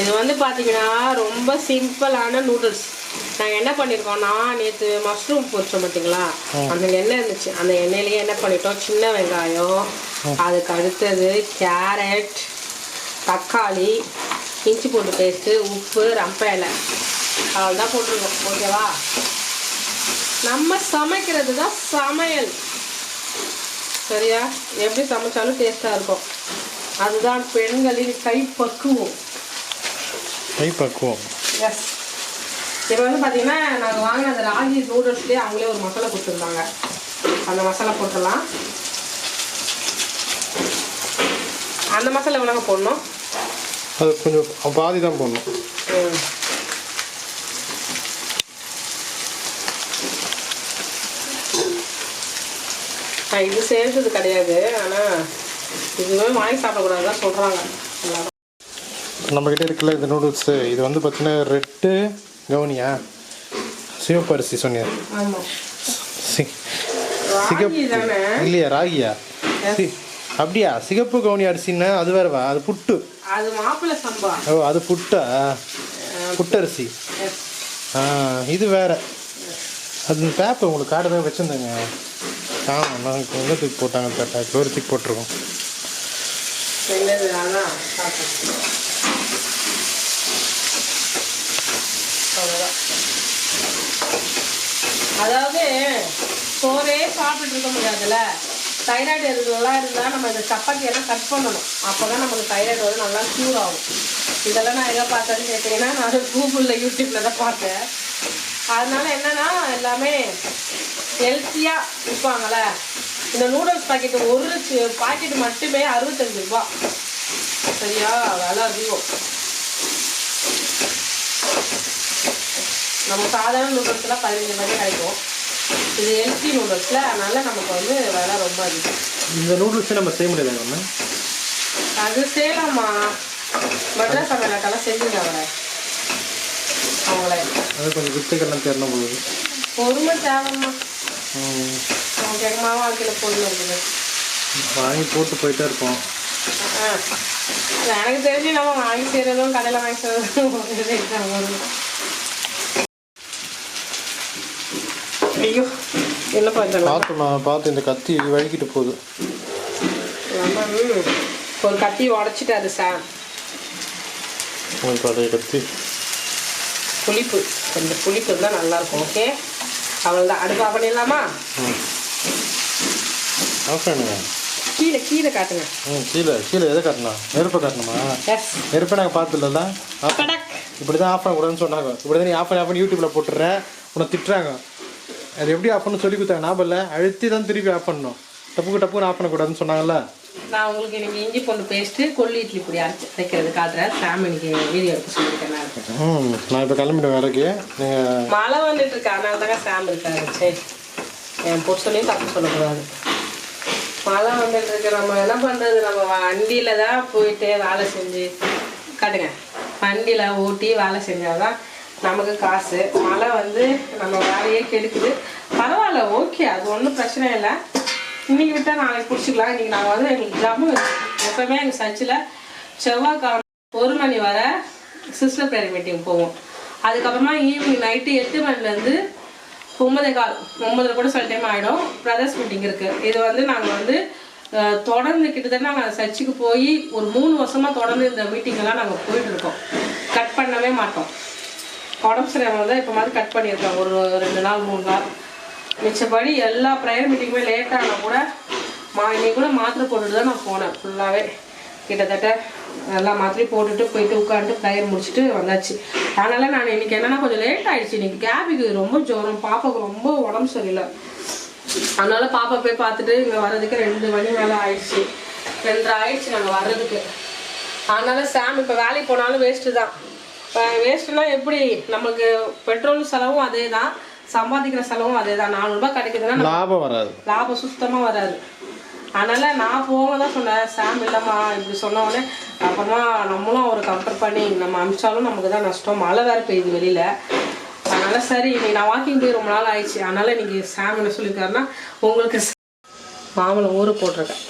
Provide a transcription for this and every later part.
இது வந்து பார்த்தீங்கன்னா ரொம்ப சிம்பிளான நூடுல்ஸ். நாங்கள் என்ன பண்ணியிருக்கோம்னா நேற்று மஷ்ரூம் பொரிச்சோம் பார்த்தீங்களா அந்த எண்ணெய் இருந்துச்சு. அந்த எண்ணெயிலேயே என்ன பண்ணிட்டோம்? சின்ன வெங்காயம் அதுக்கு அடுத்தது கேரட் தக்காளி இஞ்சி பூண்டு பேஸ்ட்டு உப்பு ரம்ப இலை. அவ்வளோதான் போட்டிருக்கோம். ஓகேவா? நம்ம சமைக்கிறது தான் சமையல். சரியா? எப்படி சமைச்சாலும் டேஸ்ட்டாக இருக்கும். அதுதான் பெண்களின் கை பக்குவம் கை பக்குவம் எஸ் இப்போ வந்து பார்த்தீங்கன்னா நாங்கள் வாங்கின அந்த ராகி நூடுல்ஸ்லேயே அவங்களே ஒரு மசாலா கொடுத்துருந்தாங்க அந்த மசாலா போட்டுடலாம். அந்த மசாலா எவ்வளோங்க போடணும். அது கொஞ்சம் பாதி தான் போடணும். நான் இது சேர்த்தது கிடையாது. ஆனால் இதுவே வாங்கி சாப்பிடக்கூடாதுதான் சொல்கிறாங்க எல்லாரும் நம்மக்கிட்ட இருக்குல்ல இந்த நூடுல்ஸு இது வந்து பார்த்தீங்கன்னா ரெட்டு கவுனியா? சிவப்பு அரிசி சொன்னியா சிகப்பு இல்லையா ராகியா? அப்படியா? சிகப்பு கவுனி அரிசின்னா அது வேறவா அது புட்டு. அது மாப்பிள்ளை சம்பா. ஓ அது புட்டா? புட்டரிசி. இது வேற. அது பேப்பர் உங்களுக்கு கார்டு தான் வச்சுருந்தேங்க. ஆமாம் நான் எங்கே தூக்கி போட்டாங்க பேட்டா ஒரு தூக்கி போட்டிருக்கோம் என்னது அதான் சாப்பிட்டேன் அவ்வளோதான் அதாவது சோறே சாப்பிட்டு இருக்க முடியாதுல்ல? தைராய்டு இருக்கிறதெல்லாம் இருந்தால் நம்ம இந்த சப்பாத்தி எல்லாம் கட் பண்ணணும். அப்போ தான் நமக்கு தைராய்டு வந்து நல்லா க்யூர் ஆகும். இதெல்லாம் நான் எங்கே பார்த்தேன்னு கேட்டீங்கன்னா நான் கூகுளில் யூடியூப்பில் தான் பார்த்தேன். அதனால என்னன்னா எல்லாமே ஹெல்த்தியாக விற்பாங்கள்ல இந்த நூடுல்ஸ் பாக்கெட் ஒரு பாக்கெட் மட்டுமே அறுபத்தஞ்சு ரூபா. சரியா? விலை அதிகம். நம்ம சாதாரண நூடுல்ஸ்லாம் பதினஞ்சு ரூபாய்க்கு கிடைக்கும். இது ஹெல்த்தி நூடுல்ஸில் அதனால நமக்கு வந்து விலை ரொம்ப அதிகம். இந்த நூடுல்ஸே நம்ம செய்ய முடியாது அது செய்யலாமா? மெட்ராஸ் அமெரிக்காலாம் செஞ்சுங்க அவரை அவங்களே அது கொஞ்சம் வித்துக்கெல்லாம் தெரியணும் போகுது பொறுமை தேவைம்மா. நமக்கு எங்கம்மா வாழ்க்கையில் பொறுமை இருக்குது. வாங்கி போட்டு போயிட்டே இருப்போம். எனக்கு தெரிஞ்சு நம்ம வாங்கி செய்கிறதும் கடையில் வாங்கி செய்கிறதும் ஒரு rate தான் வரும் ஐயோ என்ன பண்ணுறோம் பார்த்து நான் பார்த்து இந்த கத்தி வழுக்கிட்டு போகுது. ஒரு கத்தி உடச்சிட்டாரு சார் அதே கத்தி. புளிப்பு. கொஞ்சம் புளிப்பு இருந்தால் நல்லாயிருக்கும் ஓகே? அவ்வளோதான் அடுப்பு ஆஃப் பண்ணிடலாமா ம். ஆஃப் பண்ணுங்க கீழே கீழே காட்டுங்க. ம் கீழே கீழே எதை காட்டணும்? நெருப்பை காட்டணுமா? எஸ் நெருப்பை நாங்கள் பார்த்துலல படக் இப்படி தான் ஆஃப் பண்ணக்கூடாதுன்னு சொன்னாங்க. இப்படி தான் நீ ஆஃப் பண்ணி ஆஃப் பண்ணி யூடியூப்பில் போட்டுற உன்னை திட்டுறாங்க. அது எப்படி ஆஃப் பண்ண சொல்லி கொடுத்தாங்க ஞாபகம் இல்லை. அழுத்தி தான் திருப்பி ஆஃப் பண்ணணும். டப்புக்கு டப்புன்னு ஆஃப் பண்ணக்கூடாதுன்னு சொன்னாங்கல்ல? நான் உங்களுக்கு இன்னைக்கு இஞ்சி பூண்டு பேஸ்ட்டு கொல்லி இட்லி பொடி அரைச்சி வைக்கிறது காட்டுறேன். சாம் இன்னைக்கு வீடியோ எடுக்க சொல்லியிருக்கேன் நான் ம் நான் இப்போ கிளம்பிடுவேன் வேலைக்கு. நீங்கள் மழை வந்துட்டு இருக்கு. அதனால தாங்க சாம் இருக்காரு சரி என் புருஷனையும் தப்பு சொல்லக்கூடாது. மழை வந்துட்டு இருக்கு. நம்ம என்ன பண்ணுறது நம்ம வண்டியில் தான் போயிட்டு வேலை செஞ்சு காட்டுங்க. வண்டியில் ஓட்டி வேலை செஞ்சாதான் நமக்கு காசு. மழை வந்து நம்ம வேலையே கெடுக்குது. பரவாயில்ல ஓகே அது ஒன்றும் பிரச்சனை இல்லை. இன்னைக்கு விட்டால் நாளைக்கு பிடிச்சிக்கலாம் இன்னைக்கு நாங்கள் வந்து எங்களுக்கு ஜம்மு எப்பவுமே எங்கள் சர்ச்சில் செவ்வாய்க்கிழமை ஒரு மணி வர சிஸ்டர் பேர் மீட்டிங் போவோம். அதுக்கப்புறமா ஈவினிங் நைட்டு எட்டு மணிலேருந்து ஒன்பதே கால் ஒன்பதுல கூட சில டைம் ஆகிடும் பிரதர்ஸ் மீட்டிங் இருக்குது இது வந்து நாங்கள் வந்து தொடர்ந்து கிட்டத்தட்ட நாங்கள் சர்ச்சுக்கு போய் ஒரு மூணு வருஷமாக தொடர்ந்து இந்த மீட்டிங்கெல்லாம் நாங்கள் போயிட்டு இருக்கோம். கட் பண்ணவே மாட்டோம். உடம்பு சரியாமல் தான் இப்போ மாதிரி கட் பண்ணியிருக்கேன். ஒரு ரெண்டு நாள் மூணு நாள். மிச்சப்படி எல்லா ப்ரேயர் மீட்டிங்குமே லேட்டானா கூட மா இன்னைக்கு கூட மாத்திரை போட்டுட்டு தான் நான் போனேன். ஃபுல்லாகவே கிட்டத்தட்ட எல்லா மாத்திரையும் போட்டுட்டு போயிட்டு உட்காந்துட்டு ப்ரேயர் முடிச்சுட்டு வந்தாச்சு. அதனால் நான் இன்னைக்கு என்னென்னா கொஞ்சம் லேட் ஆகிடுச்சு இன்னைக்கு கேபிக்கு ரொம்ப ஜோரம். பாப்பாவுக்கு ரொம்ப உடம்பு சரியில்லை. அதனால் பாப்பா போய் பார்த்துட்டு இங்கே வர்றதுக்கு ரெண்டு மணி மேலே ஆயிடுச்சு. ரெண்டரை ஆயிடுச்சு நாங்கள் வர்றதுக்கு. அதனால சாம் இப்போ வேலைக்கு போனாலும் வேஸ்ட்டு தான். வேஸ்ட்டுனா எப்படி? நமக்கு பெட்ரோல் செலவும் அதே தான் சம்பாதிக்கிற செலவும் அதே தான் நானூறுபா கிடைக்குதுன்னா லாபம் வராது. லாபம் சுத்தமாக வராது. அதனால நான் போக தான் சொன்னேன். சாம் இல்லைம்மா இப்படி சொன்ன உடனே அப்புறமா நம்மளும் ஒரு கம்பேர் பண்ணி நம்ம அமிச்சாலும் நமக்கு தான் நஷ்டம். மழை வேறு பெய்யுது வெளியில். அதனால சரி இன்னைக்கு நான் வாக்கிங் போய் ரொம்ப நாள் ஆயிடுச்சு. அதனால இன்னைக்கு சாம் என்ன சொல்லியிருக்காருன்னா உங்களுக்கு மாமலை ஊற போட்டிருக்கேன்.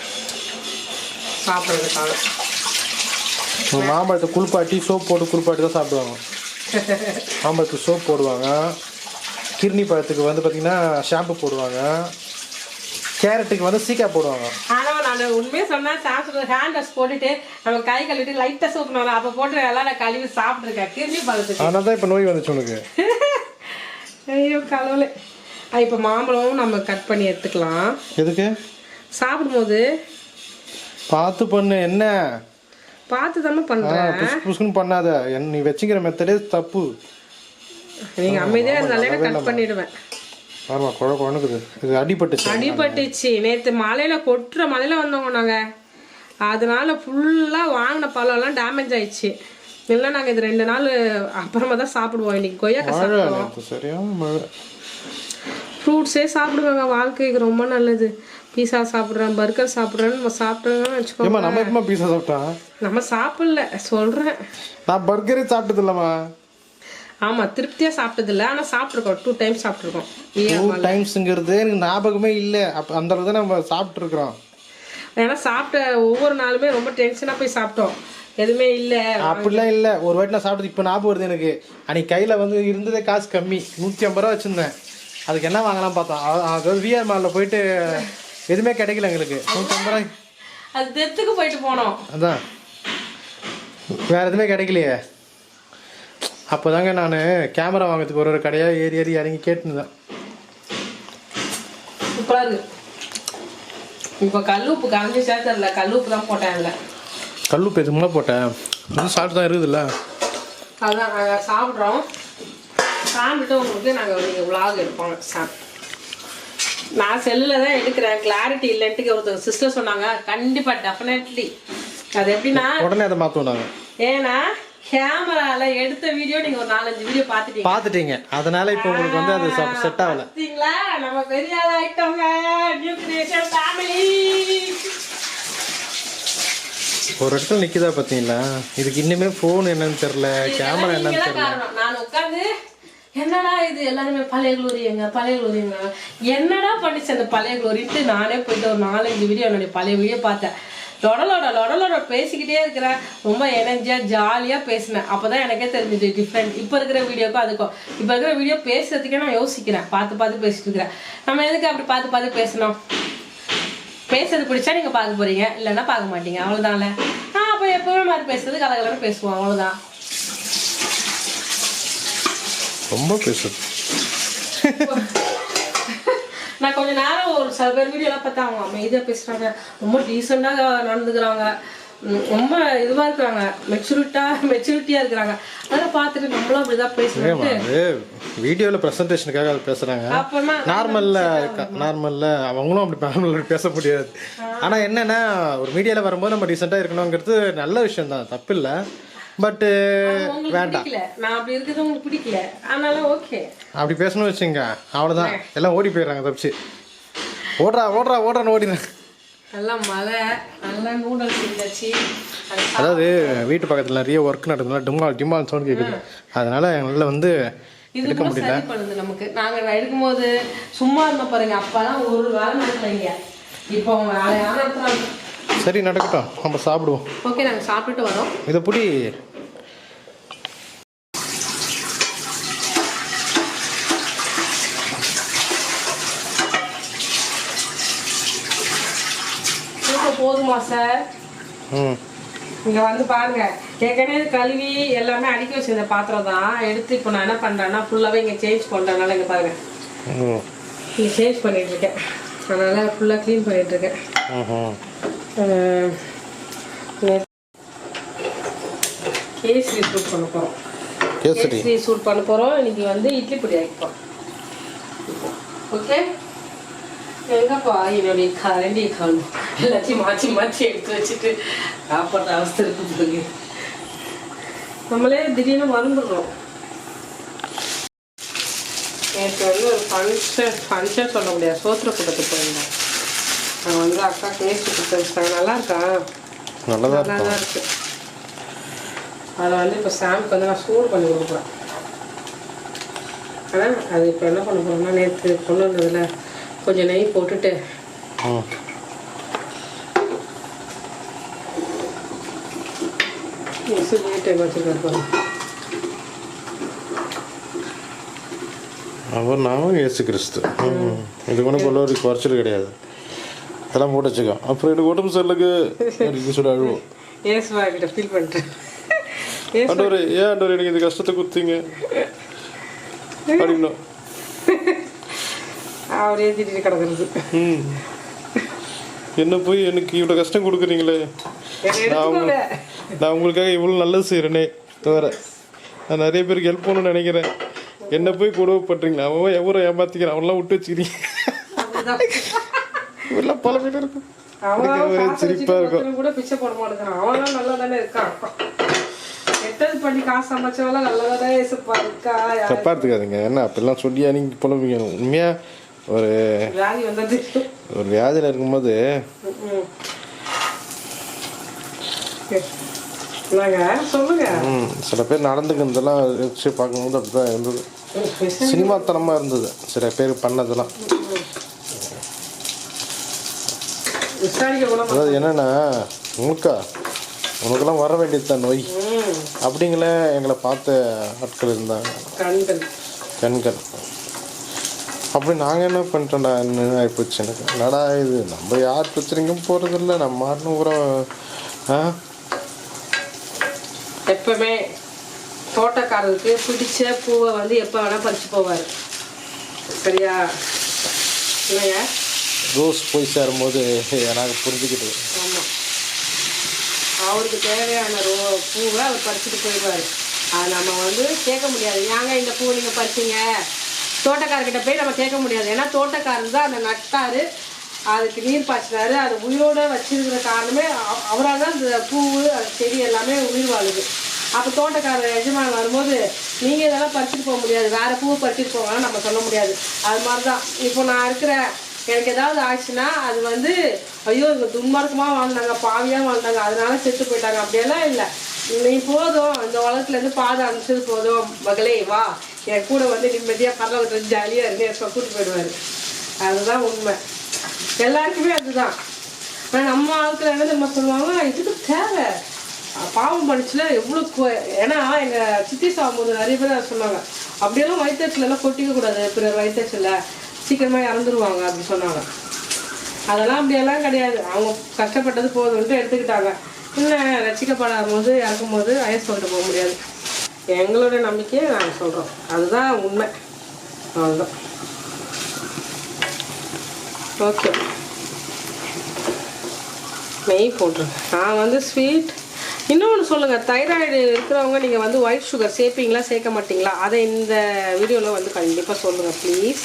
சாப்பிட்றதுக்காக. மாம்பழத்தை குளிப்பாட்டி சோப் போட்டு குளிப்பாட்டி தான் சாப்பிடுவாங்க. மாம்பழத்துக்கு சோப் போடுவாங்க. கிர்னி பழத்துக்கு வந்து பார்த்திங்கன்னா ஷாம்பு போடுவாங்க. கேரட்டுக்கு வந்து சீக்கா போடுவாங்க. ஆனா நான் உண்மையே சொன்னா சாப்பிட்டு ஹேண்ட் வாஷ் போட்டுட்டு நம்ம கை கழுவிட்டு லைட்டா சூப்பர் வரும் அப்ப போட்டு எல்லாம் நான் கழுவி சாப்பிட்டுருக்கேன். கிருமி பழத்துக்கு. அதனால தான் இப்போ நோய் வந்துச்சு உனக்கு. ஐயோ கடவுளே. இப்ப மாம்பழமும் நம்ம கட் பண்ணி எடுத்துக்கலாம். எதுக்கு? சாப்பிடும்போது பார்த்து பண்ணு என்ன? பார்த்து தானே ஆ, பண்றேன் புசு புசுன்னு பண்ணாத. நீ வச்சுக்கிற மெத்தடே தப்பு. நீங்க அமைதியா இருந்தாலே கட் பண்ணிடுவேன். ஆமாம் குழ குழனுக்குது. இது அடிபட்டுச்சு. அடிபட்டுச்சு. நேத்து மலையில கொட்டுற மலையில வந்தவங்க நாங்க. அதனால ஃபுல்லா வாங்கின பழம்லாம் டேமேஜ் ஆயிடுச்சு. இல்லை நாங்க இது ரெண்டு நாள் அப்புறமா தான் சாப்பிடுவோம். இன்னைக்கு கொய்யாக்கா மழை சாப்பிடுவோம். ஃப்ரூட்ஸே சாப்பிடுவாங்க வாழ்க்கைக்கு ரொம்ப நல்லது. பீஸா சாப்பிட்றேன் பர்கர் சாப்பிட்றேன்னு நம்ம சாப்பிட்றோன்னு வச்சுக்கோங்க. நம்ம எப்பமா பீஸா சாப்பிட்டான் நம்ம சாப்பிடல சொல்றேன். நான் பர்கரே சாப்பிட்டது இல்லைம்மா ஆமா திருப்தியா சாப்பிட்டதில்ல. ஆனா சாப்பிட்ருக்கோம் டூ டைம்ஸ் சாப்பிட்ருக்கோம் டூ டைம்ஸுங்கிறது எனக்கு ஞாபகமே இல்லை. அப்போ அந்த அளவுக்கு தான் நம்ம சாப்பிட்ருக்குறோம் ஏன்னா சாப்பிட்ட ஒவ்வொரு நாளுமே ரொம்ப டென்ஷனா போய் சாப்பிட்டோம். எதுவுமே இல்லை. அப்படிலாம் இல்லை. ஒரு வாட்டி நான் சாப்பிட்டது இப்போ ஞாபகம் வருது எனக்கு. அன்னைக்கு கையில் வந்து இருந்ததே காசு கம்மி. நூற்றி ஐம்பது ரூபா வச்சுருந்தேன். அதுக்கு என்ன வாங்கலாம் பார்த்தோம். அதாவது விஆர் மாலில் போயிட்டு எதுவுமே கிடைக்கல எங்களுக்கு. நூற்றி ஐம்பது ரூபாய் அது டெத்துக்கு போயிட்டு போனோம். அதான். வேற எதுவுமே கிடைக்கலையே. அப்போதாங்க நான் கேமரா வாங்குறதுக்கு ஒரு ஒரு கடையாக ஏறி ஏறி இறங்கி கேட்டுருந்தேன் சூப்பரா இருக்கு. இப்போ கல்லுப்பு கரைஞ்சி சேர்த்தல கல்லுப்பு தான் போட்டேன் அதில். கல்லுப்பு எதுவுமே போட்டேன்? அது சாப்பிட்டு தான் இருக்குதுல்ல. அதான் நாங்கள் சாப்பிட்றோம். சாப்பிட்டுட்டு உங்களுக்கு நாங்கள் விலாக் எடுப்போம் சாப் நான் செல்லில் தான் எடுக்கிறேன். கிளாரிட்டி இல்லைன்ட்டு ஒருத்தர் சிஸ்டர் சொன்னாங்க. கண்டிப்பாக டெஃபினெட்லி அது எப்படின்னா உடனே அதை மாற்றுவோம் ஏன்னா கேமரால எடுத்த வீடியோ நீங்க ஒரு நாலஞ்சு வீடியோ பார்த்துட்டீங்க. பார்த்துட்டீங்க. அதனால இப்போ உங்களுக்கு வந்து அது செட் ஆகல. பார்த்தீங்களா? நம்ம பெரிய ஆள் ஆயிட்டோங்க. நியூ கிரியேஷன் ஃபேமிலி ஒரு இடத்துல நிற்கிதா பார்த்தீங்களா? இதுக்கு இன்னுமே ஃபோன் என்னன்னு தெரில கேமரா என்னன்னு காரணம். நான் உட்காந்து என்னடா இது? எல்லாருமே பழைய குளோரி எங்க பழைய குளோரிங்க என்னடா பண்ணிச்சு அந்த பழைய குளோரின்ட்டு நானே போயிட்டு ஒரு நாலஞ்சு வீடியோ என்னுடைய பழைய வீடியோ பார்த்தேன். லொடலோட லொடலோட பேசிக்கிட்டே இருக்கிறேன். ரொம்ப எனர்ஜியாக ஜாலியாக பேசினேன். அப்போ தான் எனக்கே தெரிஞ்சது டிஃப்ரெண்ட் இப்போ இருக்கிற வீடியோக்கும் அதுக்கும். இப்போ இருக்கிற வீடியோ பேசுறதுக்கே நான் யோசிக்கிறேன். பார்த்து பார்த்து பேசிட்டு இருக்கிறேன். நம்ம எதுக்கு அப்படி பார்த்து பார்த்து பேசணும்? பேசுறது பிடிச்சா நீங்கள் பார்க்க போகிறீங்க இல்லைன்னா பார்க்க மாட்டீங்க. அவ்வளோதான்ல ஆ அப்போ எப்போவுமே மாதிரி பேசுறது கலகலன்னு பேசுவோம். அவ்வளோதான் ரொம்ப பேசுது நான் கொஞ்ச நேரம் ஒரு சில பேர் வீடியோலாம் பார்த்தா அவங்க அமைதியாக பேசுகிறாங்க ரொம்ப டீசெண்டாக நடந்துக்கிறாங்க. ரொம்ப இதுவாக இருக்கிறாங்க. மெச்சூரிட்டாக மெச்சூரிட்டியாக இருக்கிறாங்க. அதெல்லாம் பார்த்துட்டு நம்மளும் அப்படி தான் அது வீடியோவில் ப்ரெசன்டேஷனுக்காக அது பேசுகிறாங்க நார்மலில் நார்மலில் அவங்களும் அப்படி நார்மலில் பேச முடியாது. ஆனால் என்னென்னா ஒரு மீடியாவில் வரும்போது நம்ம டீசெண்டாக இருக்கணுங்கிறது நல்ல விஷயம் தான் தப்பு இல்லை பட்டு பிடிக்கல. நான் அப்படி இருக்கிறது உங்களுக்கு பிடிக்கல. ஆனாலும் ஓகே அப்படி பேசணும்னு வச்சுங்க அவ்வளோதான் எல்லாம் ஓடி போயிடுறாங்க தப்பிச்சு. ஓடுறா ஓடுறா ஓடுறான்னு ஓடிடுறேன் நல்லா மழை நல்லா நூடல்ஸ் இருந்துச்சு. அது அதாவது வீட்டு பக்கத்தில் நிறைய ஒர்க் நடந்ததுனால டிம்மால் டிம்மால் சவுண்ட் கேட்குது அதனால எங்களால் வந்து சரி பண்ணுது நமக்கு. நாங்க எடுக்கும்போது சும்மா இருந்தோம் பாருங்க. அப்பெல்லாம் ஒரு வேலை நடக்கலைங்க இப்போ நடத்துறாங்க சரி நடக்கட்டும். நம்ம சாப்பிடுவோம். ஓகே நாங்க சாப்பிட்டுட்டு வரோம். இதை புடி போதுமா சார் இங்க வந்து பாருங்க. ஏற்கனவே கழுவி எல்லாமே அடுக்கி வச்சிருந்த பாத்திரம் தான் எடுத்து இப்போ நான் என்ன பண்றேன்னா ஃபுல்லாவே இங்க சேஞ்ச் பண்றதுனால இங்க பாருங்க. இங்க சேஞ்ச் பண்ணிட்டு இருக்கேன். அதனால ஃபுல்லா க்ளீன் பண்ணிட்டு இருக்கேன். கேசரி சூட் பண்ண போறோம். கேசரி? சூட் பண்ண போறோம். இன்னைக்கு வந்து இட்லி பொடி ஆக்கிப்போம் ஓகே? எங்கப்பா என்னுடைய கரண்டி காணும். எல்லாத்தையும் மாற்றி மாற்றி எடுத்து வச்சுட்டு சாப்பிட்ற அவஸ்தை இருக்கு நம்மளே திடீர்னு மறந்துடுறோம். நேற்று வந்து ஒரு ஃபங்க்ஷன் ஃபங்க்ஷன் சொல்ல முடியாது. சோத்திர கூட்டத்துக்கு போயிருந்தேன் நான் வந்து அக்கா கேசரி கொடுத்து வச்சிட்டாங்க நல்லா இருக்கா? நல்லா தான் இருக்கு. அதை வந்து இப்போ சாம்க்கு வந்து நான் சூடு பண்ணி கொடுக்குறேன். ஆனால் அது இப்போ என்ன பண்ண போகிறோம்னா நேற்று கொண்டு வந்ததில் கொஞ்சம் நெய் போட்டுட்டு ம் மிஸ் வீட்டுக்கு வச்சுருக்காரு அவர் நாமும் இயேசு கிறிஸ்து. இது கூட கொள்ளவரி குறைச்சல் கிடையாது. இதெல்லாம் போட்டு வச்சுக்கோ. அப்புறம் எனக்கு உடம்பு சரியில்லைக்கு. எனக்கு சொல்ல அழுவோம். ஏசுவா கிட்ட ஃபீல் பண்ணிட்டேன் ஏசு ஆண்டவர் ஏன் ஆண்டவர் எனக்கு இந்த கஷ்டத்தை கொடுத்தீங்க? அப்படின்னும். அவர் ஏற்றிட்டு கிடக்குறது. என்ன போய் எனக்கு இவ்வளோ கஷ்டம் கொடுக்குறீங்களே? எடுத்துக்கோங்க. நான் உங்களுக்காக இவ்வளோ நல்லது செய்கிறேனே வேற நான் நிறைய பேருக்கு ஹெல்ப் பண்ணணும்னு நினைக்கிறேன். என்ன போய் கொடுவை பண்ணுறீங்களா அவன் எவ்வளோ ஏமாத்திக்கிறான்? அவன்லாம் விட்டு வச்சுக்கிறீங்க. இவரெல்லாம் பல பேர் இருக்கும் அவன் எனக்கு ஒரே காசு சிரிப்பா வச்சுட்டு இருக்கும். கூட பிச்சை போட மாட்டேங்கிறான். அவன்லாம் நல்லா தானே இருக்கான் எடுத்துக்காதீங்க. என்ன அப்படிலாம் சொல்லியா? நீங்கள் புலம்பிங்க உண்மையாக ஒரு ஒரு வியாதியில் இருக்கும்போது ம். என்னங்க சொல்லுங்க ம், சில பேர் நடந்துக்கிறதெல்லாம் வச்சு பார்க்கும்போது அப்படி தான் இருந்தது சினிமாத்தனமாக இருந்தது. சில பேர் பண்ணதெல்லாம். அதாவது என்னென்னா உனக்கா உனக்கெல்லாம் வர வேண்டியது தான் நோய். அப்படிங்கள எங்களை பார்த்த ஆட்கள் இருந்தாங்க. கண்கள். அப்படி நாங்கள் என்ன பண்ணிட்டோம்டா? என்ன ஆகிப்போச்சு எனக்கு? என்னடா இது? நம்ம யார் பிரச்சனைக்கும் போகிறதில்ல நம்ம மாட்டின ஊரை ஆ? எப்பவுமே தோட்டக்காரருக்கு பிடிச்ச பூவை வந்து எப்போ வேணால் பறிச்சு போவார். சரியா? இல்லைங்க ரோஸ் போய் சேரும்போது நாங்கள் புரிஞ்சுக்கிட்டு. ஆமாம் அவருக்கு தேவையான ரோ பூவை அவர் பறிச்சுட்டு போயிடுவார். அது நம்ம வந்து கேட்க முடியாது. ஏங்க இந்த பூவை நீங்கள் பறிச்சீங்க? தோட்டக்காரர்கிட்ட போய் நம்ம கேட்க முடியாது. ஏன்னா தோட்டக்காரர் தான் அந்த நட்டாரு. அதுக்கு நீர் பாய்ச்சினாரு. அது உயிரோட வச்சிருக்கிற காரணமே அவ- அவரால் தான் இந்த பூவு அது செடி எல்லாமே உயிர் வாழுது. அப்போ தோட்டக்காரர் எஜமான் வரும்போது நீங்கள் இதெல்லாம் பறிச்சுட்டு போக முடியாது. வேறு பூ பறிச்சுட்டு போவாங்கன்னு நம்ம சொல்ல முடியாது. அது மாதிரி தான் இப்போ நான் இருக்கிற எனக்கு ஏதாவது ஆச்சுன்னா அது வந்து ஐயோ இவங்க துன்மார்க்கமாக வாழ்ந்தாங்க பாவியாக வாழ்ந்தாங்க அதனால செத்து போயிட்டாங்க. அப்படியெல்லாம் இல்லை. நீ போதும். இந்த உலகத்துலேருந்து பாதை அனுப்பிச்சது போதும். மகளே வா. என் கூட வந்து நிம்மதியாக பரவாயில்ல ஜாலியாக இருந்து எப்போ கூட்டிட்டு போயிடுவார். அதுதான் உண்மை. எல்லாருக்குமே அதுதான். ஆனால் நம்ம ஆட்கள் என்ன நம்ம சொல்லுவாங்க இதுக்கு தேவை. பாவம் பண்ணிச்சுல எவ்வளோ ஏன்னா எங்கள் சித்தி சாகும்போது நிறைய பேர் சொன்னாங்க. அப்படியெல்லாம் வயிற்றுல எல்லாம் கொட்டிக்க கூடாது பிறர் வயிற்றுல சீக்கிரமாக இறந்துருவாங்க அப்படி சொன்னாங்க. அதெல்லாம் அப்படியெல்லாம் கிடையாது. அவங்க கஷ்டப்பட்டது போதும்ன்ட்டு எடுத்துக்கிட்டாங்க. இல்லை ரசிக்கப்படாத போது இறக்கும் போது வயசு சொல்லிட்டு போக முடியாது. எங்களுடைய நம்பிக்கையை நாங்கள் சொல்கிறோம் அதுதான் உண்மை. அவ்வளோதான் ஓகே நெய் போட்டுருங்க. நான் வந்து ஸ்வீட் இன்னொன்று சொல்லுங்கள் தைராய்டு இருக்கிறவங்க நீங்கள் வந்து ஒயிட் சுகர் சேர்ப்பீங்களா சேர்க்க மாட்டீங்களா அதை இந்த வீடியோவில் வந்து கண்டிப்பாக சொல்லுங்கள் ப்ளீஸ்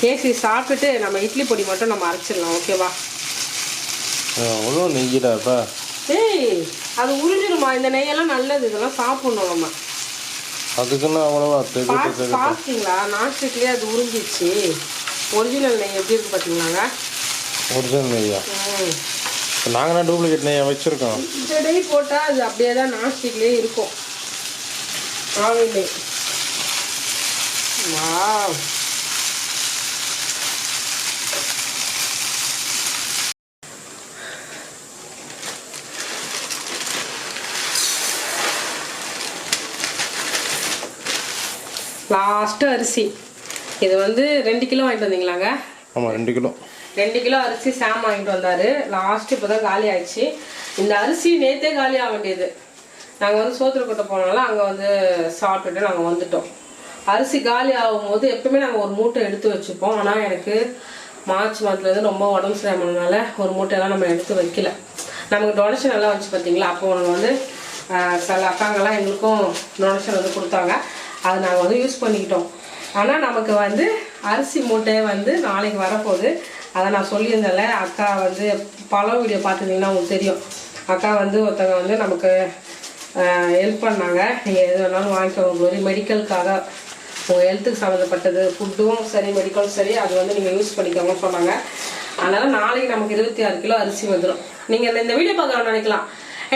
கேசி சாப்பிட்டுட்டு நம்ம இட்லி பொடி மட்டும் நம்ம அரைச்சிடலாம் ஓகேவா அவ்வளோ நெய்யிடாப்பா ஏய் அது உறிஞ்சிருமா இந்த நெய்யெல்லாம் நல்லது இதெல்லாம் சாப்பிடணும் நம்ம. அதுக்குன்னு அவ்வளோவா? பார்த்தீங்களா நான்ஸ்டிக்லேயே அது உறிஞ்சிச்சு ஒரிஜினல் நெய் எப்படி இருக்கு பார்த்தீங்களாங்க ஒரிஜினல் நெய்யா? ம். நாங்கள் டூப்ளிகேட் நெய்யை வச்சுருக்கோம். இந்த நெய் போட்டால் அது அப்படியே தான் நான்ஸ்டிக்லேயே இருக்கும். ஆவி நெய். வாவ். லாஸ்ட்டு அரிசி. இது வந்து ரெண்டு கிலோ வாங்கிட்டு வந்தீங்களாங்க? ஆமாம் ரெண்டு கிலோ. ரெண்டு கிலோ அரிசி சாம் வாங்கிட்டு வந்தார். லாஸ்ட்டு இப்போ தான் காலி ஆயிடுச்சு. இந்த அரிசி நேற்றே காலி ஆக வேண்டியது. நாங்கள் வந்து சோத்துருக்கோட்டை போனாலும் அங்கே வந்து சாப்பிட்டுட்டு நாங்கள் வந்துட்டோம். அரிசி காலி ஆகும்போது எப்பவுமே நாங்கள் ஒரு மூட்டை எடுத்து வச்சுப்போம். ஆனால் எனக்கு மார்ச் மந்த்லேருந்து ரொம்ப உடம்பு சரியாமனால ஒரு மூட்டையெல்லாம் நம்ம எடுத்து வைக்கல. நமக்கு டொனேஷன் எல்லாம் வச்சு பார்த்தீங்களா அப்போ உனக்கு வந்து சில அக்காங்கெல்லாம் எங்களுக்கும் டொனேஷன் வந்து கொடுத்தாங்க. அதை நாங்கள் வந்து யூஸ் பண்ணிக்கிட்டோம். ஆனால் நமக்கு வந்து அரிசி மூட்டை வந்து நாளைக்கு வரப்போகுது. அதை நான் சொல்லியிருந்தேன்ல அக்கா வந்து பல வீடியோ பார்த்துருந்தீங்கன்னா உங்களுக்கு தெரியும். அக்கா வந்து ஒருத்தவங்க வந்து நமக்கு ஹெல்ப் பண்ணாங்க. நீங்கள் எது வேணாலும் வாங்கிக்கோங்க குளோரி மெடிக்கலுக்காக உங்கள் ஹெல்த்துக்கு சம்மந்தப்பட்டது ஃபுட்டும் சரி மெடிக்கலும் சரி அது வந்து நீங்கள் யூஸ் பண்ணிக்கோங்கன்னு சொன்னாங்க. அதனால் நாளைக்கு நமக்கு இருபத்தி ஆறு கிலோ அரிசி வந்துடும் நீங்கள் இந்த வீடியோ பார்க்குறோம் நினைக்கலாம்.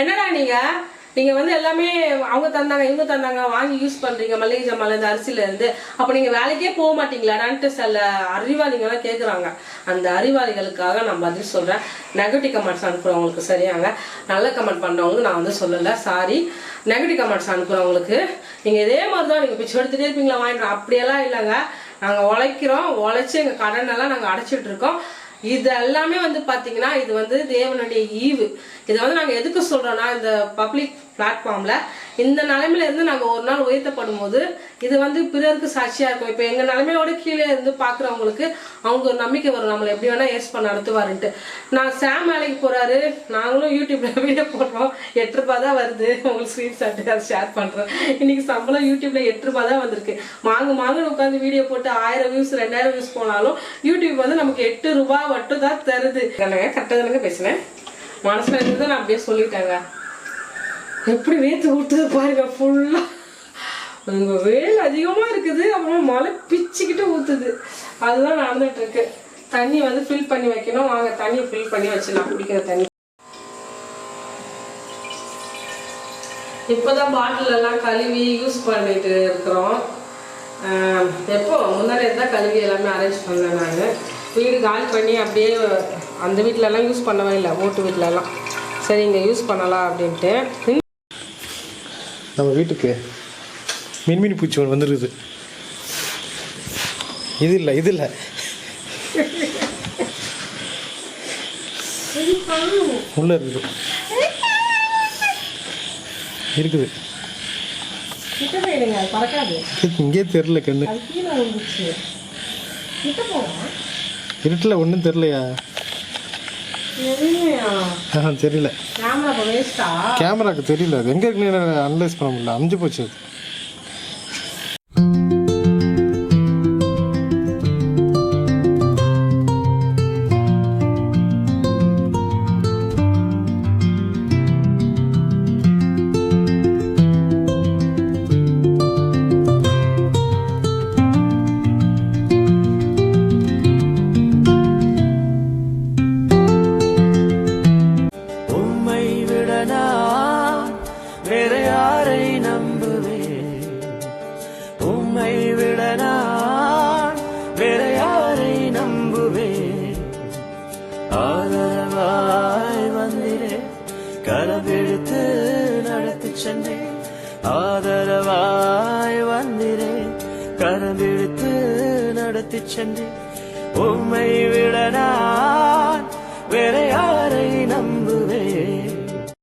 என்னடா நீங்கள் நீங்க வந்து எல்லாமே அவங்க தந்தாங்க இவங்க தந்தாங்க வாங்கி யூஸ் பண்றீங்க மளிகை ஜாமான்ல இருந்து அரிசில இருந்து. அப்ப நீங்க வேலைக்கே போக மாட்டீங்களாடான்ட்டு சில அறிவாளிங்க எல்லாம் கேக்குறாங்க. அந்த அறிவாளிகளுக்காக நான் பதில் சொல்றேன். நெகட்டிவ் கமெண்ட்ஸ் அனுப்புறவங்களுக்கு சரியாங்க. நல்ல கமெண்ட் பண்றவங்களுக்கு நான் வந்து சொல்லல. சாரி நெகட்டிவ் கமெண்ட்ஸ் அனுப்புறவங்களுக்கு நீங்க இதே மாதிரி தான் நீங்க பிச்சை எடுத்துட்டே இருப்பீங்களா? வாங்கிட்டு அப்படியெல்லாம் இல்லைங்க. நாங்க உழைக்கிறோம். உழைச்சு எங்க கடன் எல்லாம் நாங்க அடைச்சிட்டு இருக்கோம். இது எல்லாமே வந்து பாத்தீங்கன்னா இது வந்து தேவனுடைய ஈவு. இதை வந்து நாங்க எதுக்கு சொல்றோம்னா இந்த பப்ளிக் பிளாட்ஃபார்மில் இந்த நிலைமையிலேருந்து நாங்கள் ஒரு நாள் உயர்த்தப்படும் போது இது வந்து பிறருக்கு சாட்சியாக இருக்கும். இப்போ எங்கள் நிலைமையோட கீழே இருந்து பார்க்குறவங்களுக்கு அவங்க ஒரு நம்பிக்கை வரும். நம்மளை எப்படி வேணால் ஏஸ் பண்ண நடத்துவாருன்ட்டு. நான் சாம் வேலைக்கு போகிறாரு நாங்களும் யூடியூப்பில் வீடியோ போடுறோம். எட்டு ரூபா தான் வருது. உங்களுக்கு ஸ்க்ரீன்ஷாட்டு அதை ஷேர் பண்ணுறோம் இன்றைக்கி சம்பளம் யூடியூப்பில் எட்டு ரூபா தான் வந்திருக்கு. மாங்கு மாங்குன்னு உட்காந்து வீடியோ போட்டு ஆயிரம் வியூஸ் ரெண்டாயிரம் வியூஸ் போனாலும் யூடியூப் வந்து நமக்கு எட்டு ரூபா மட்டும் தான் தருது கரெக்டாக தானே பேசினேன்? மனசில் இருந்து நான் அப்படியே சொல்லிட்டேங்க. எப்படி வேத்து ஊத்துது பாருங்க ஃபுல்லா அங்க வெயில் அதிகமா இருக்குது அப்புறம் மழை பிச்சுக்கிட்டு ஊத்துது. அதுதான் நடந்துட்டு இருக்கு தண்ணி வந்து ஃபில் பண்ணி வைக்கணும். வாங்க தண்ணியை ஃபில் பண்ணி வச்சிடலாம். குடிக்கிற தண்ணி. இப்போதான் பாட்டில் எல்லாம் கழுவி யூஸ் பண்ணிட்டு இருக்கிறோம். எப்போ? முன்னாடி தான் கழுவி எல்லாமே அரேஞ்ச் பண்ணேன் நான். வீடு காலி பண்ணி அப்படியே அந்த வீட்டிலலாம் யூஸ் பண்ணவே இல்லை. ஓட்டு வீட்டிலலாம் சரி இங்கே யூஸ் பண்ணலாம் அப்படின்ட்டு. நம்ம வீட்டுக்கு மின்மினி பூச்சி ஒன்று வந்துருக்குது. இது இல்லை இது இல்லை. உள்ள இருக்குது. இருக்குது. இங்கே தெரில கண்ணு. இருட்டில் ஒன்றும் தெரிலையா தெரியல. கேமராக்கு தெரியல. அது எங்கே இருக்குன்னு அனலைஸ் பண்ண முடியல. அமுஞ்சு போச்சு அது.